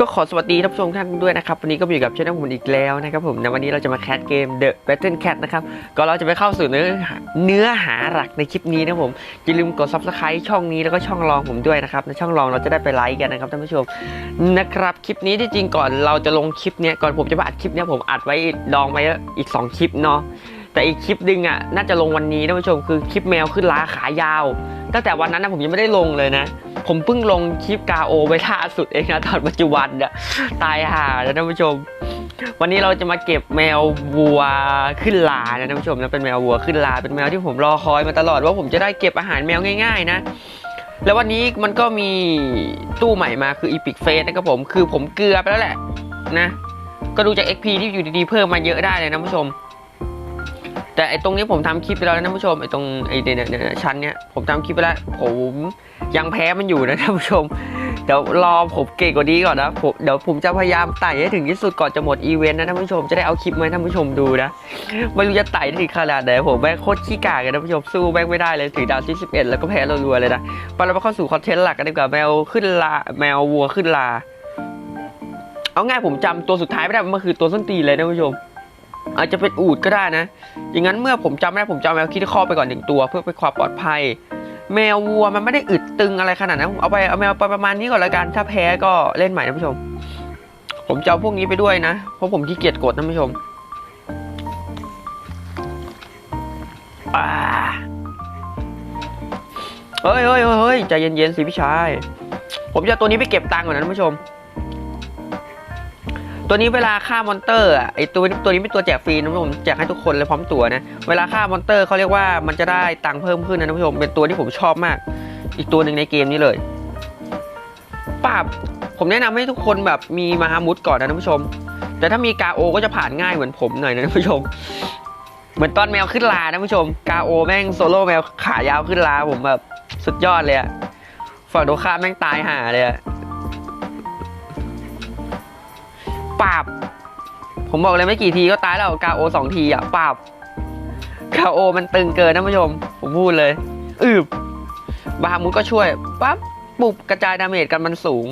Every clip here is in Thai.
ก็ขอสวัสดีท่านผู้ชมทุกท่านด้วยนะครับ วันนี้ก็มาอยู่กับช่องผมอีกแล้วนะครับผมในวันนี้เราจะมาแคสเกม The Battle Cat นะครับก็เราจะไปเข้าสู่เนื้อหาเนื้อหาหลักในคลิปนี้นะผมอย่าลืมกด subscribe ช่องนี้แล้วก็ช่องรองผมด้วยนะครับในช่องรองเราจะได้ไปไลค์กันนะครับท่านผู้ชมนะครับคลิปนี้ที่จริงก่อนเราจะลงคลิปเนี้ยก่อนผมจะมาอัดคลิปเนี้ยผมอัดไว้ดองไว้อีกสองคลิปเนาะ แต่อีกคลิปหนึงอะน่าจะลงวันนี้ท่านผู้ชมคือคลิปแมวขึ้นล้าขายาว ตั้งแต่วันนั้นนะผมยังไม่ได้ลงเลยนะ ผมเพิ่งลงคลิปกาโอไว้ล่าสุดเองนะตอนปัจจุบันเนี่ยตายห่าแล้วท่านผู้ชม วันนี้เราจะมาเก็บแมววัวขึ้นลานะท่านผู้ชมนะเป็นแมววัวขึ้นลา เป็นแมวที่ผมรอคอยมาตลอดว่าผมจะได้เก็บอาหารแมวง่าย ๆ นะแล้ววันนี้มันก็มีตู้ใหม่มาคือ Epic Face นะครับผมคือผมเกลือไปแล้วแหละนะ ก็ดูจาก XP ที่อยู่ดีๆเพิ่มมาเยอะได้เลยนะท่านผู้ชม แต่ไอตรงนี้ผมทำคลิปไปแล้วนะท่านผู้ชมไอตรงไอเนี่ยเนี่ยเชั้นเนี้ยผมทำคลิปไปแล้วผมยังแพ้มันอยู่นะท่านผู้ชมเดี๋ยวรอผมเก่งกว่านี้ก่อนนะผมเดี๋ยวผมจะพยายามไต่ให้ถึงที่สุดก่อนจะหมดอีเวนต์นะท่านผู้ชมจะได้เอาคลิปมาให้ท่านผู้ชมดูนะไม่รู้จะไต่ได้ถึงขนาดไหนผมแม่งโคตรขี้กากเลยท่านผู้ชมสู้แม่งไม่ได้เลยถึงดาวที่ 11 แล้วก็แพ้รัวๆเลยนะไปเรามาเข้าสู่คอนเทนต์หลักกันดีกว่าแมวขึ้นลาแมววัวขึ้นลา เอาง่ายผมจำตัวสุดท้ายไม่ได้มันคือตัวส้นตีนเลยท่านผู้ชม อาจจะเป็นอูดก็ได้นะ อย่างนั้นเมื่อผมจำไม่ได้ผมจะเอาแมวคิดข้อไปก่อนหนึ่งตัว เพื่อเป็นความปลอดภัย แมววัวมันไม่ได้อึดตึงอะไรขนาดนั้นเอาไปเอาแมวไปประมาณนี้ก่อนละกันถ้าแพ้ก็เล่นใหม่ท่านผู้ชม ผมจะเอาพวกนี้ไปด้วยนะ เพราะผมขี้เกียจกดท่านผู้ชมเฮ้ยเฮ้ยเฮ้ยเฮ้ยใจเย็นๆสิพี่ชาย ผมจะตัวนี้ไปเก็บตังค์ก่อนนะท่านผู้ชม ตัวนี้เวลาฆ่ามอนเตอร์อะไอตัวนี้ตัวนี้เป็นตัวแจกฟรีนะท่านผู้ชมแจกให้ทุกคนเลยพร้อมตัวนะ เวลาฆ่ามอนเตอร์เขาเรียกว่ามันจะได้ตังค์เพิ่มขึ้นนะท่านผู้ชม เป็นตัวที่ผมชอบมาก อีกตัวหนึ่งในเกมนี้เลยปราบผมแนะนำให้ทุกคนแบบมีมาฮามุดก่อนนะท่านผู้ชม แต่ถ้ามีกาโอก็จะผ่านง่ายเหมือนผมหน่อยนะท่านผู้ชม เหมือนตอนแมวขึ้นลานะท่านผู้ชม กาโอแม่งโซโล่แมวขายาวขึ้นลาผมแบบสุดยอดเลยอะฝั่งโดข้าแม่งตายห่าเลยอะ ปราบ ผมบอกเลยไม่กี่ทีก็ตายแล้วกาโอสองทีอะปราบกาโอมันตึงเกินนะท่านผู้ชม ผมพูดเลย อืบบาฮามุดก็ช่วยปั๊บปุบกระจายดาเมจกันมันสูง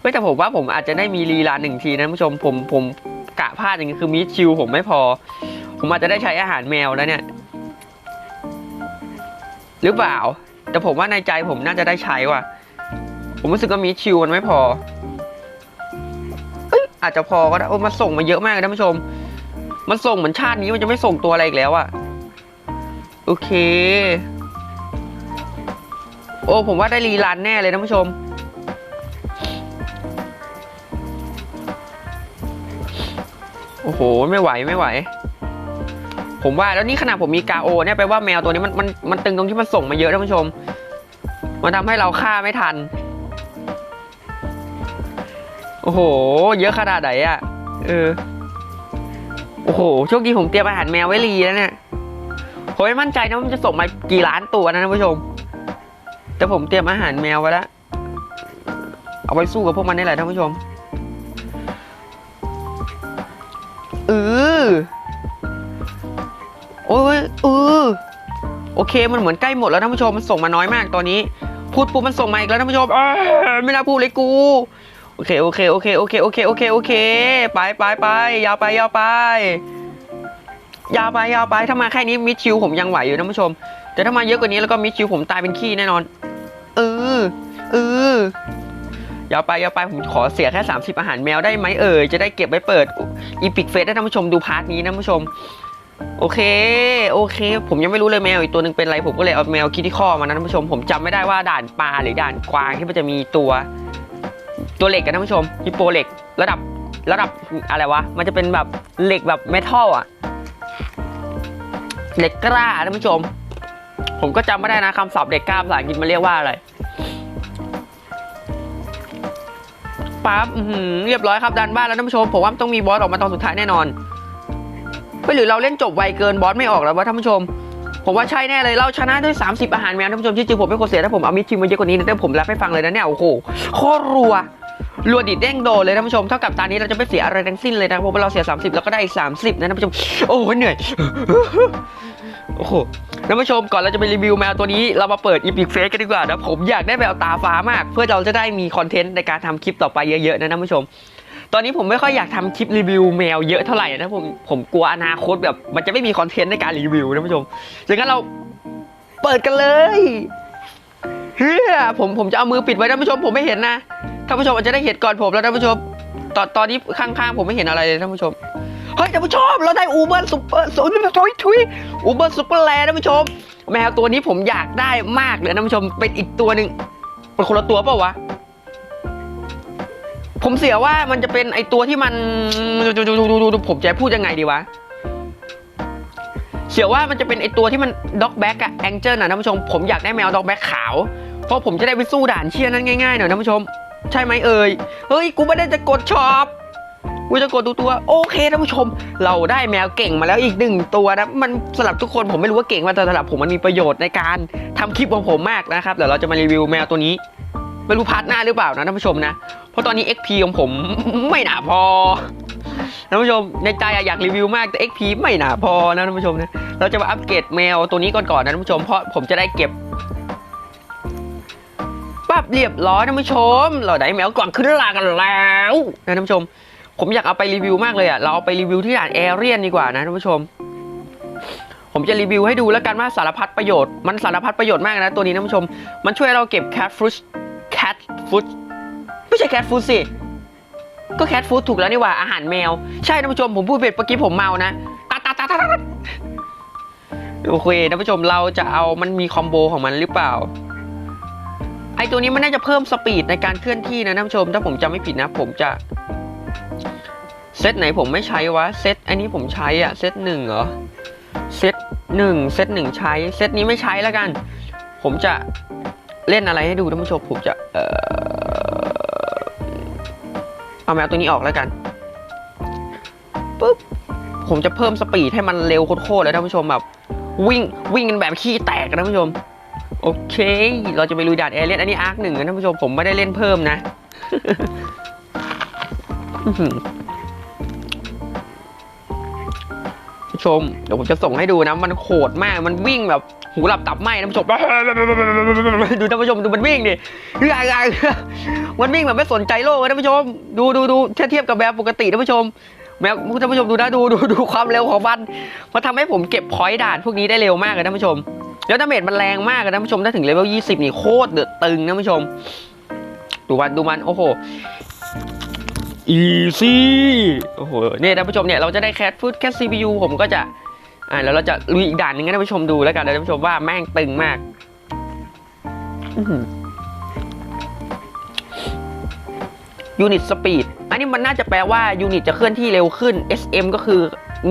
เฮ้ยแต่ผมว่าผมอาจจะได้มีลีลาหนึ่งทีนะท่านผู้ชมผมผมกะพลาดอย่างนี้คือมิชิลผมไม่พอ ผมอาจจะได้ใช้อาหารแมวแล้วเนี่ย หรือเปล่า แต่ผมว่าในใจผมน่าจะได้ใช้ว่ะ ผมรู้สึกว่ามิชิลมันไม่พอ อาจจะพอก็ได้โอ้มันส่งมาเยอะมากเลยท่านผู้ชม มันส่งเหมือนชาตินี้มันจะไม่ส่งตัวอะไรอีกแล้วอะโอเค โอ้ผมว่าได้รีรันแน่เลยท่านผู้ชมโอ้โห ไม่ไหวไม่ไหว ผมว่าแล้วนี่ขนาดผมมีกาโอเนี่ยแปลว่าแมวตัวนี้มันมันมันตึงตรงที่มันส่งมาเยอะท่านผู้ชม มันทำให้เราฆ่าไม่ทัน โอ้โห เยอะขนาดไหนอะเออ โอ้โห โชคดีผมเตรียมอาหารแมวไว้รีแล้วเนี่ยผมไม่มั่นใจนะว่ามันจะส่งมากี่ล้านตัวนะท่านผู้ชม แต่ผมเตรียมอาหารแมวไว้แล้ว เอาไว้สู้กับพวกมันนี่แหละท่านผู้ชมเออโอ้ยเออโอเค มันเหมือนใกล้หมดแล้วท่านผู้ชม มันส่งมาน้อยมากตอนนี้ พูดปุ๊บมันส่งมาอีกแล้วท่านผู้ชมเอ้ยไม่น่าพูดเลยกู เคโอเคโอเคโอเคโอเคโอเคโอเคไปไปไปยาวไปยาวไป ยาวไปยาวไปถ้ามาแค่นี้มิดชิวผมยังไหวอยู่ท่านผู้ชม แต่ถ้ามาเยอะกว่านี้แล้วก็มิดชิวผมตายเป็นขี้แน่นอนเออเออยาวไปยาวไปผมขอเสียแค่ 30 อาหารแมวได้ไหมเอ่ยจะได้เก็บไว้เปิดอีพิกเฟสให้ท่านผู้ชมดูพาร์ทนี้นะผู้ชม โอเค โอเค ผมยังไม่รู้เลยแมวอีกตัวหนึ่งเป็นอะไรผมก็เลยเอาแมวคิดที่ข้อมานะท่านผู้ชม ผมจำไม่ได้ว่าด่านปลาหรือด่านกวางที่มันจะมีตัว ตัวเหล็กกันท่านผู้ชมฮิปโปเหล็กระดับระดับอะไรวะ มันจะเป็นแบบเหล็กแบบเมทัลอะเหล็กกล้าท่านผู้ชม ผมก็จำไม่ได้นะคำศัพท์เหล็กกล้าภาษาอังกฤษมันเรียกว่าอะไรปั๊บเรียบร้อยครับดันบ้านแล้วท่านผู้ชมผมว่าต้องมีบอสออกมาตอนสุดท้ายแน่นอนเฮ้ยหรือเราเล่นจบไวเกินบอสไม่ออกแล้ววะท่านผู้ชม ผมว่าใช่แน่เลยเราชนะด้วย 30 อาหารแมวท่านผู้ชมที่จริงผมไม่ควรเสียถ้าผมเอามิดชิมมาเยอะกว่านี้แต่ผมรับให้ฟังเลยนะเนี่ยโอ้โหโคตรรัว รัวดิดเด้งโดเลยท่านผู้ชมเท่ากับตอนนี้เราจะไม่เสียอะไรทั้งสิ้นเลยนะเพราะเราเสีย 30 แล้วก็ได้อีก 30 นะท่านผู้ชม โอ้เหนื่อยโอ้โหท่านผู้ชมก่อนเราจะไปรีวิวแมวตัวนี้เรามาเปิดอีพิกเฟสกันดีกว่านะผมอยากได้แมวตาฟ้ามาก เพื่อเราจะได้มีคอนเทนต์ในการทำคลิปต่อไปเยอะๆนะท่านผู้ชม ตอนนี้ผมไม่ค่อยอยากทำคลิปรีวิวแมวเยอะเท่าไหร่นะผมผมกลัวอนาคตแบบ มันจะไม่มีคอนเทนต์ในการรีวิวนะท่านผู้ชมดังนั้นเราเปิดกันเลยเฮ้ยผมผมจะเอามือปิดไว้ท่านผู้ชมผมไม่เห็นนะ ท่านผู้ชมอาจจะได้เห็นก่อนผมแล้วท่านผู้ชม ตอนตอนนี้ข้างๆผมไม่เห็นอะไรเลยท่านผู้ชม เฮ้ยท่านผู้ชมเราได้อูเบอร์ซุปเปอร์ซุปทุยทุยอูเบอร์ซุปเปอร์แลนด์ท่านผู้ชม แมวตัวนี้ผมอยากได้มากเลยท่านผู้ชมเป็นอีกตัวหนึ่งเป็นคนละตัวเปล่าวะผมเสียว่ามันจะเป็นไอตัวที่มันผมจะพูดยังไงดีวะเสียว่ามันจะเป็นไอตัวที่มันด็อกแบ็กอะแองเจิลนะท่านผู้ชมผมอยากได้แมวด็อกแบ็กขาวเพราะผมจะได้ไปสู้ด่านเชี่ยนั้นง่ายๆหน่อยท่านผู้ชม ใช่ไหมเอ่ย เฮ้ย กูไม่ได้จะกดช็อป กูจะกดดูตัว โอเคท่านผู้ชม เราได้แมวเก่งมาแล้วอีกหนึ่งตัวนะ มันสำหรับทุกคนผมไม่รู้ว่าเก่งมาแต่สำหรับผมมันมีประโยชน์ในการทำคลิปของผมมากนะครับ เดี๋ยวเราจะมารีวิวแมวตัวนี้ ไม่รู้พาร์ทหน้าหรือเปล่านะท่านผู้ชมนะ เพราะตอนนี้ XP ของผมไม่หนาพอท่านผู้ชมในใจอยากรีวิวมากแต่ XP ไม่หนาพอนะท่านผู้ชมนะ เราจะมาอัปเกรดแมวตัวนี้ก่อนก่อนๆนะท่านผู้ชมเพราะผมจะได้เก็บ ปั๊บเรียบร้อยท่านผู้ชม เราได้แมวก่อนขึ้นรากันแล้วนะท่านผู้ชม ผมอยากเอาไปรีวิวมากเลยอะเราเอาไปรีวิวที่ด่านแอเรียนดีกว่านะท่านผู้ชม ผมจะรีวิวให้ดูแล้วกันว่าสารพัดประโยชน์ มันสารพัดประโยชน์มากนะตัวนี้ท่านผู้ชม มันช่วยเราเก็บแคทฟรุตแคทฟรุตไม่ใช่แคทฟูดสิ ก็แคทฟูดถูกแล้วนี่ว่าอาหารแมว ใช่ท่านผู้ชมผมพูดผิดเมื่อกี้ผมเมานะตาตาตาตาโอเคท่านผู้ชมเราจะเอามันมีคอมโบของมันหรือเปล่า ไอตัวนี้มันน่าจะเพิ่มสปีดในการเคลื่อนที่นะท่านผู้ชม ถ้าผมจำไม่ผิดนะ ผมจะเซตไหนผมไม่ใช้วะเซตอันนี้ผมใช้อะเซตหนึ่งเหรอเซตหนึ่งเซตหนึ่งใช้เซตนี้ไม่ใช้แล้วกัน ผมจะเล่นอะไรให้ดูท่านผู้ชมผมจะเออเอาแมวตัวนี้ออกแล้วกันปุ๊บผมจะเพิ่มสปีดให้มันเร็วโคตรๆเลยท่านผู้ชมแบบวิ่งวิ่งกันแบบขี้แตกนะท่านผู้ชม โอเค เราจะไปลุยด่านแอเรียนอันนี้อาร์คหนึ่งนะท่านผู้ชมผมไม่ได้เล่นเพิ่มนะชม เดี๋ยวผมจะส่งให้ดูนะ มันโหดมาก มันวิ่งแบบหูหลับตับไหมท่านผู้ชม ดูท่านผู้ชมดูมันวิ่งดิมันวิ่งแบบไม่สนใจโลกเลยท่านผู้ชม ดูดูดูเทียบกับแบบปกติท่านผู้ชม แมวท่านผู้ชมดูนะดูดูดูความเร็วของมันมันทำให้ผมเก็บพอยต์ด่านพวกนี้ได้เร็วมากเลยท่านผู้ชม แล้วดาเมจมันแรงมากเลยท่านผู้ชมถ้าถึงเลเวล20 นี่โคตรเดือดตึงท่านผู้ชม ดูมันดูมันโอ้โหอีซี่โอ้โหเนี่ยท่านผู้ชมเนี่ยเราจะได้แคทฟูดแคทซีพียูผมก็จะอ่าแล้วเราจะลุยอีกด่านหนึ่งให้ท่านผู้ชมดูแล้วกันนะท่านผู้ชมว่าแม่งตึงมากยู นิตสปีดอันนี้มันน่าจะแปลว่ายูนิตจะเคลื่อนที่เร็วขึ้น SM ก็คือ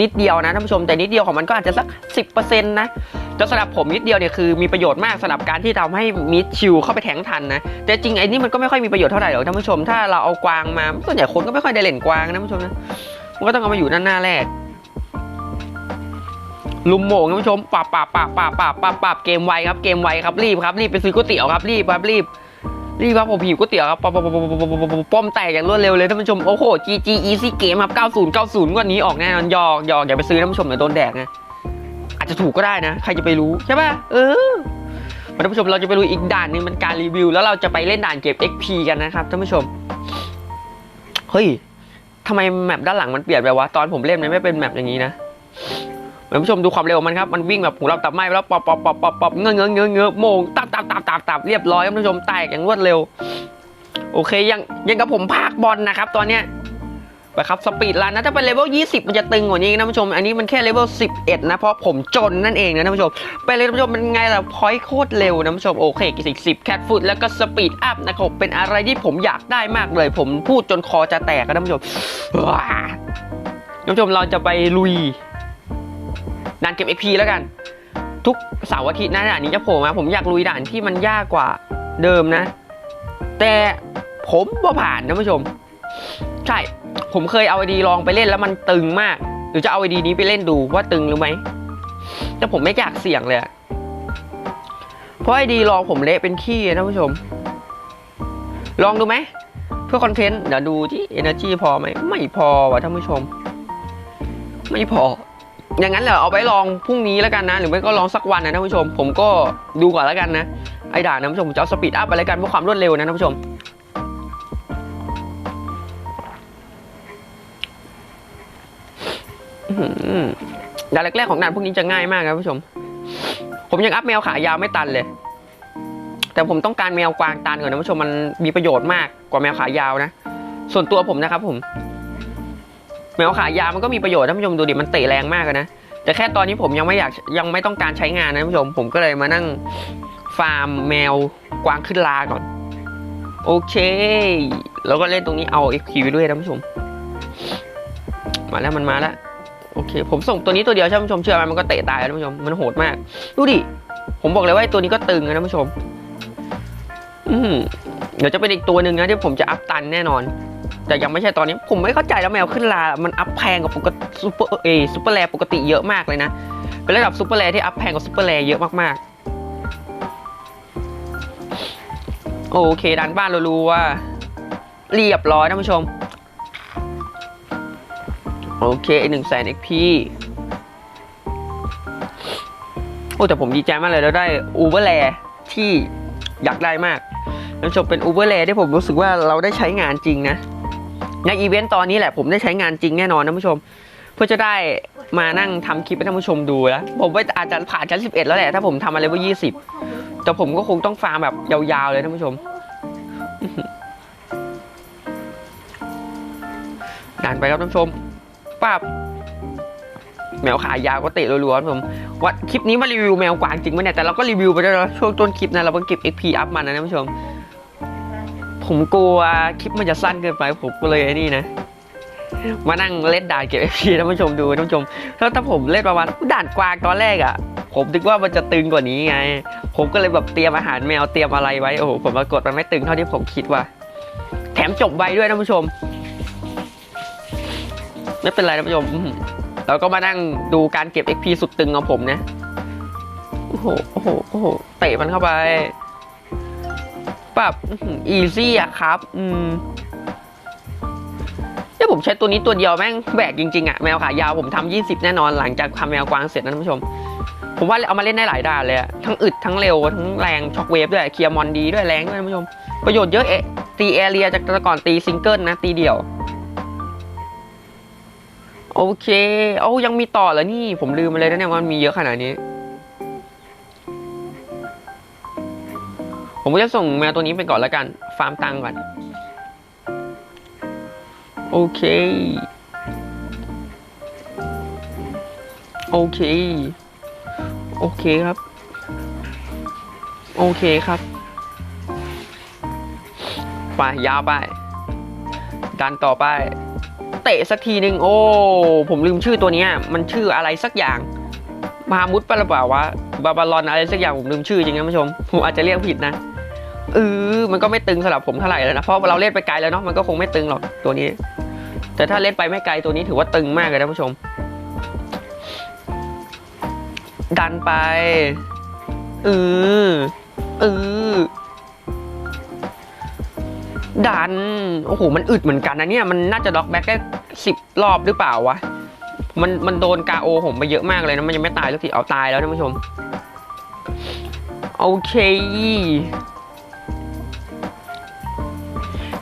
นิดเดียวนะท่านผู้ชมแต่นิดเดียวของมันก็อาจจะสัก 10%นะแต่สำหรับผมนิดเดียวเนี่ยคือมีประโยชน์มากสำหรับการที่ทำให้มิดชิวเข้าไปแทงทันนะแต่จริงไอ้นี่มันก็ไม่ค่อยมีประโยชน์เท่าไหร่หรอกท่านผู้ชม ถ้าเราเอากวางมาส่วนใหญ่คนก็ไม่ค่อยได้เล่นกวางนะท่านผู้ชมนะมันก็ต้องเอามาอยู่ด้านหน้าแรกลุมโมงท่านผู้ชมปราบปราบปราบปราบปราบปราบปราบเกมไวครับเกมไวครับรีบครับรีบไปซื้อก๋วยเตี๋ยวครับรีบครับรีบ รีบครับผมหิวก๋วยเตี๋ยวครับปอมปอมปอมปอมปอมปอมปอมป้อมแตกอย่างรวดเร็วเลยท่านผู้ชมโอ้โห GG Easy Game ครับ90 90ว่านี้ออกแน่นอนยอกยอกอย่าไปซื้อท่านผู้ชมเดี๋ยวโดนแดกนะอาจจะถูกก็ได้นะ ใครจะไปรู้ใช่ป่ะเออท่านผู้ชมเราจะไปดูอีกด่านนึงเป็นการรีวิว แล้วเราจะไปเล่นด่านเก็บ XP กันนะครับท่านผู้ชมเฮ้ยทำไมแมปด้านหลังมันเปลี่ยนไปวะตอนผมเล่นมันไม่เป็นแมปอย่างนี้นะ ท่านผู้ชมดูความเร็วมันครับ มันวิ่งแบบหูเราตับไหมแล้วปอบปอบปอบปอบปอบเงื้อเงื้อเงื้อเงื้อโมงตับตับตับตับตับเรียบร้อยครับท่านผู้ชมแตกอย่างรวดเร็ว โอเคยังยังกับผมพากบอลนะครับ ตอนเนี้ยไปครับสปีดรันนะถ้าเป็นเลเวล 20 มันจะตึงกว่านี้นะท่านผู้ชม อันนี้มันแค่เลเวล 11 นะ เพราะผมจนนั่นเองนะท่านผู้ชม ไปเลยท่านผู้ชมเป็นไงล่ะพอยต์โคตรเร็วนะท่านผู้ชม โอเคกี่สิบสิบแคทฟุตแล้วก็สปีดอัพนะครับเป็นอะไรที่ผมอยากได้มากเลย ผมพูดจนคอจะแตกนะท่านผู้ชมว้าท่านผู้ชมเราจะไปลุย ด่านเก็บ XP แล้วกัน ทุกเสาร์อาทิตย์นะด่านนี้จะโผล่มา ผมอยากลุยด่านที่มันยากกว่าเดิมนะ แต่ผมบ่าผ่านท่านผู้ชม ใช่ ผมเคยเอาไอดีลองไปเล่นแล้วมันตึงมาก หรือจะเอาไอดีนี้ไปเล่นดูว่าตึงหรือไหมแต่ผมไม่อยากเสี่ยงเลย เพราะไอดีลองผมเละเป็นขี้อะผู้ชม ลองดูไหมเพื่อคอนเทนต์เดี๋ยวดูที่ energy พอไหมไม่พอว่ะท่านผู้ชม ไม่พอ อย่างนั้นเหรอเอาไว้ลองพรุ่งนี้แล้วกันนะ หรือไม่ก็ลองสักวันนะท่านผู้ชม ผมก็ดูก่อนแล้วกันนะ ไอ้ด่านนะท่านผู้ชมผมจะเอาสปีดอัพไปแล้วกันเพื่อความรวดเร็วนะท่านผู้ชมด่านแรกๆของด่านพวกนี้จะง่ายมากครับผู้ชม ผมยังอัพแมวขายาวไม่ตันเลย แต่ผมต้องการแมวกวางตันก่อนนะผู้ชมมันมีประโยชน์มากกว่าแมวขายาวนะ ส่วนตัวผมนะครับผม แมวขายาวมันก็มีประโยชน์ท่านผู้ชมดูดิมันเตะแรงมากเลยนะแต่แค่ตอนนี้ผมยังไม่อยากยังไม่ต้องการใช้งานนะท่านผู้ชมผมก็เลยมานั่งฟาร์มแมวกวางขึ้นลาก่อน โอเค แล้วก็เล่นตรงนี้เอา XP ไปด้วยท่านผู้ชม มาแล้วมันมาแล้วโอเค ผมส่งตัวนี้ตัวเดียวใช่ไหมท่านผู้ชมเชื่อไหมมันก็เตะตายแล้วท่านผู้ชมมันโหดมาก ดูดิผมบอกเลยว่าตัวนี้ก็ตึงนะท่านผู้ชม อืม เดี๋ยวจะเป็นอีกตัวหนึ่งนะที่ผมจะอัพตันแน่นอน แต่ยังไม่ใช่ตอนนี้ผมไม่เข้าใจแล้วแมวขึ้นลา มันอัพแพงกว่าปกติซูเปอร์เอซูเปอร์แรปกติเยอะมากเลยนะ เป็นระดับซูเปอร์แรที่อัพแพงกว่าซูเปอร์แรเยอะมากๆ โอเคดันบ้านเรารู้ว่า เรียบร้อยท่านผู้ชม โอเคหนึ่งแสนเอ็กพีโอ้แต่ผมดีใจมากเลยเราได้อูเบอร์แลที่อยากได้มาก ท่านผู้ชมเป็นอูเบอร์แลที่ผมรู้สึกว่าเราได้ใช้งานจริงนะในอีเวนต์ตอนนี้แหละผมได้ใช้งานจริงแน่นอนท่านผู้ชม เพื่อจะได้มานั่งทำคลิปให้ท่านผู้ชมดูแล้วผมว่าอาจจะผ่านชั้น 11 แล้วแหละถ้าผมทำอะไรว่า20 แต่ผมก็คงต้องฟาร์มแบบยาวๆเลยท่านผู้ชมด่านไปครับท่านผู้ชมปั๊บแมวขายาวก็เตะรัวๆผมว่าคลิปนี้มารีวิวแมวกวางจริงไหมเนี่ยแต่เราก็รีวิวไปแล้วช่วงต้นคลิปนะเราเพิ่งเก็บ XP อัพมานะท่านผู้ชม ผมกลัวคลิปมันจะสั้นเกินไปผมก็เลยไอ้นี่นะมานั่งเล่นด่านเก็บ FP ท่านผู้ชมดูท่านผู้ชมถ้าถ้าผมเล่นประมาณด่านกวางตอนแรกอะ ผมนึกว่ามันจะตึงกว่านี้ไง ผมก็เลยแบบเตรียมอาหารแมวเตรียมอะไรไว้โอ้โหผมปรากฏมันไม่ตึงเท่าที่ผมคิดว่า แถมจบไวด้วยท่านผู้ชม ไม่เป็นไรท่านผู้ชมเราก็มานั่งดูการเก็บ XP สุดตึงของผมนะโอ้โหโอ้โหโอ้โหเตะมันเข้าไป ปรับอีซี่อะครับ อืมเนี่ยผมใช้ตัวนี้ตัวเดียวแม่งแบกจริงๆอะแมวขายาวผมทำ20 แน่นอนหลังจากทำแมวกวางเสร็จนะท่านผู้ชม ผมว่าเอามาเล่นได้หลายด่านเลยอะทั้งอึดทั้งเร็ว ทั้งแรงช็อคเวฟด้วยเคลียร์มอนดีด้วยแรงด้วยท่านผู้ชม ประโยชน์เยอะเอะตีแอเรียจากแต่ก่อนตีซิงเกิลนะตีเดี่ยวโอเคโอ้ยังมีต่อเหรอนี่ ผมลืมไปเลยนะเนี่ยว่ามันมีเยอะขนาดนี้ ผมก็จะส่งแมวตัวนี้ไปก่อนแล้วกัน ฟาร์มตังก่อน โอเค โอเค โอเคครับ โอเคครับ ไปยาวไป ดันต่อไป เตะสักทีหนึ่งโอ้ ผมลืมชื่อตัวนี้มันชื่ออะไรสักอย่างมามุดปะหรือเปล่าวะบาบาลอนอะไรสักอย่างผมลืมชื่อจริงนะผู้ชม ผมอาจจะเรียกผิดนะ เออมันก็ไม่ตึงสำหรับผมเท่าไหร่แล้วนะเพราะเราเล่นไปไกลแล้วเนาะมันก็คงไม่ตึงหรอกตัวนี้ แต่ถ้าเล่นไปไม่ไกลตัวนี้ถือว่าตึงมากเลยนะผู้ชม ดันไปเออเออดัน โอ้โห มันอึดเหมือนกันนะเนี่ย มันน่าจะล็อกแบ็กแค่สิบรอบหรือเปล่าวะ มัน มันโดนกาโอผมไปเยอะมากเลยนะ มันยังไม่ตายสักที เอาตายแล้วท่านผู้ชม โอเค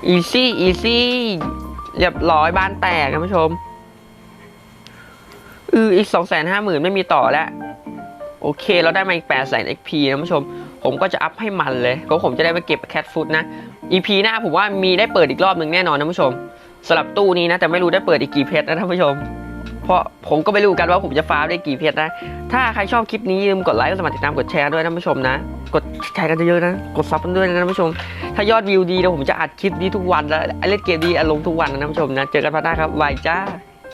อีซี่อีซี่เรียบร้อยบ้านแตกท่านผู้ชมอืออีกสองแสนห้าหมื่นไม่มีต่อแล้ว โอเค เราได้มาอีกแปดแสน XP นะท่านผู้ชม ผมก็จะอัพให้มันเลยเพราะผมจะได้ไปเก็บแคทฟุตนะอีพีหน้าผมว่ามีได้เปิดอีกรอบหนึ่งแน่นอนนะท่านผู้ชมสำหรับตู้นี้นะ แต่ไม่รู้ได้เปิดอีกกี่เพชรนะท่านผู้ชม ราะผมก็ไม่รู้กันว่าผมจะฟาร์มได้กี่เพชรนะ ถ้าใครชอบคลิปนี้อย่าลืมกดไลค์กดสมัครติดตามกดแชร์ด้วยนะท่านผู้ชมนะ กดแชร์กันเยอะๆนะ กดซับกันด้วยนะท่านผู้ชม ถ้ายอดวิวดีเดี๋ยวผมจะอัดคลิปนี้ทุกวันแล้วเล่นเกมดีอารมณ์ทุกวันนะท่านผู้ชมนะ เจอกันพัฒนาครับบายจ้า